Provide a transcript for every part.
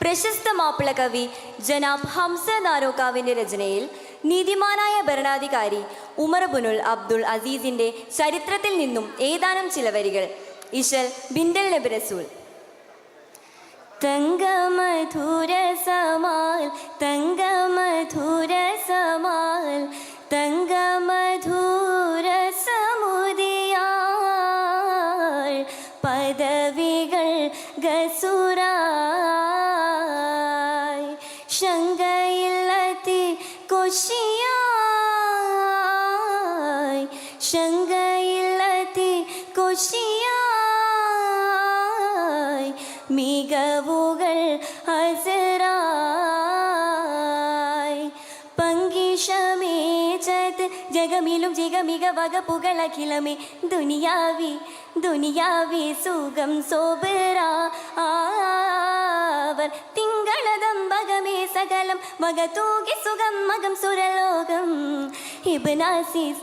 പ്രശസ്ത മാപ്പിള കവി ജനാബ് ഹംസ നാരോക്കാവിന്റെ രചനയിൽ നീതിമാനായ ഭരണാധികാരി ഉമർ ബുനുൽ അബ്ദുൾ അസീസിന്റെ ചരിത്രത്തിൽ നിന്നും ഏതാനും ചില വരികൾ. ഇഷൽ ബിന്ദൽ നബി റസൂൽ. പദവികൾ ഗസുരായി ശങ്കയില്ലത്തി കൊശിയായി മികവുകൾ ഹസറായി പങ്കിഷമേചത് ജഗമിലും ജഗമിക വക പുകളഖിലമേ ദുനിയാവി ദുനിയാവി സുഖം സോബറ ആവർ തിങ്കളതമ്പകമേ സകലം വകതൂകി സുഖം മകം സുരലോകം. ഇബ്നാസീസ്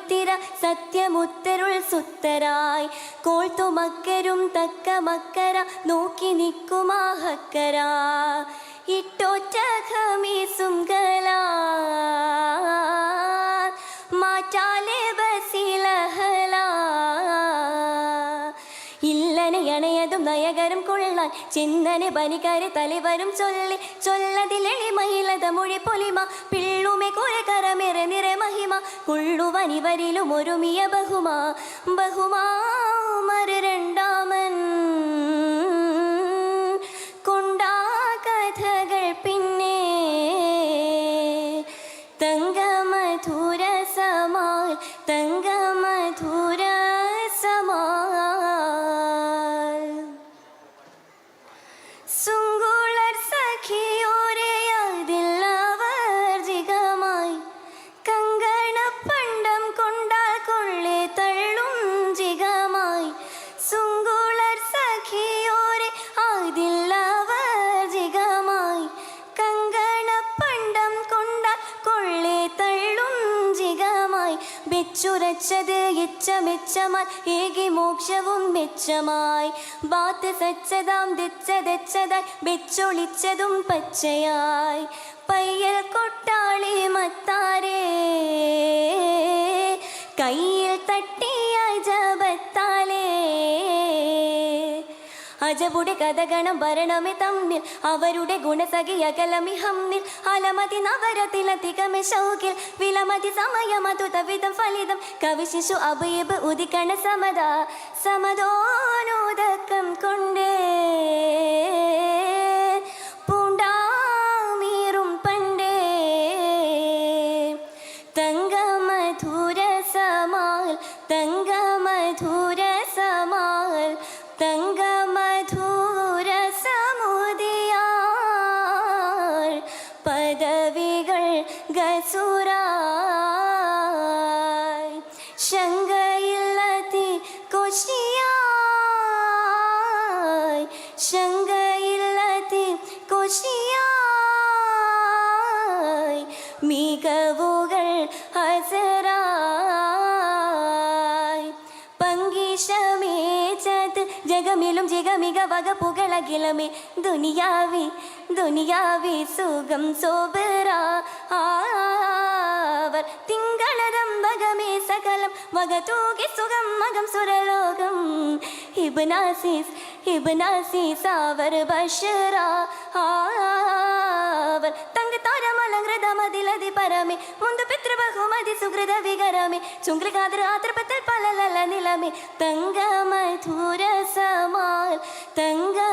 എത്തി എത്തിര സത്യമുത്തരുൾ സുത്തരായി. കോൾത്തുമക്കരും തക്ക മക്കര നോക്കി നിൽക്കുമാഹക്കര ഇട്ടോറ്റ ഖമീസും ഇല്ലനയണയതും നയകരും കൊള്ളാൻ. ചിന്തന പനിക്കാരെ തലവരും ചൊല്ലി. ചൊല്ലതിലെളിമയിലത മൊഴി പൊലിമ. പിള്ളുമെ കുരകരമെറെ നിറ മഹിമ. കൊള്ളുവനിവരിലും ഒരുമിയ ബഹുമാ. ബഹുമാ രണ്ടാമൻ കൊണ്ടാ കഥകൾ വെച്ചുരച്ചത് എച്ച മെച്ചമായി ഏകി മോക്ഷവും മെച്ചമായി. ബാത്ത് സച്ചതാം തെച്ചതെച്ചതായി വെച്ചൊളിച്ചതും പച്ചയായി. പയ്യൽ കൊട്ടാളി അജബുടെ കഥഗണം ഭരണമേ തമ്മിൽ. അവരുടെ ഗുണസഖി അകലമി ഹമ്മിൽ. അലമതി നവരത്തിലധികമേ ശൗകിൽ വിലമതി സമയമതു തവിധം ഫലിതം. കവി ശിശു അഭയബ് ഉദിക്കണ സമത. സമതോനോദക്കം കൊണ്ടേ. കൊശിയായി ശങ്കയില്ലതി കൊശിയായി മികവുകൾ ഹസരായി പങ്കിഷമേച്ചത് ജഗമിലും ജഗമിക വക പുകളകിലമേ ദുനിയാവി ദുനിയാവി സുഖം സോബരാ. ആവർ തിങ്കളതമ്പകമേ സകലം. വകതൂകി സുഖം മകം സുരലോകം. ഇബ്നാസീസ് ഇബ്നാസീസ് അവർ ബഷറ ആവർ തങ്ക താരമലങ്കൃതമതിലതി പരമേ മുന്തു പിതൃ ബഹുമതി സുഹൃത വികരമേ ചുങ്കുലഗാത്ര ആതൃപത്തിൽ പലലല നിലമേ. തങ്കമധുര സമാൽ മധുര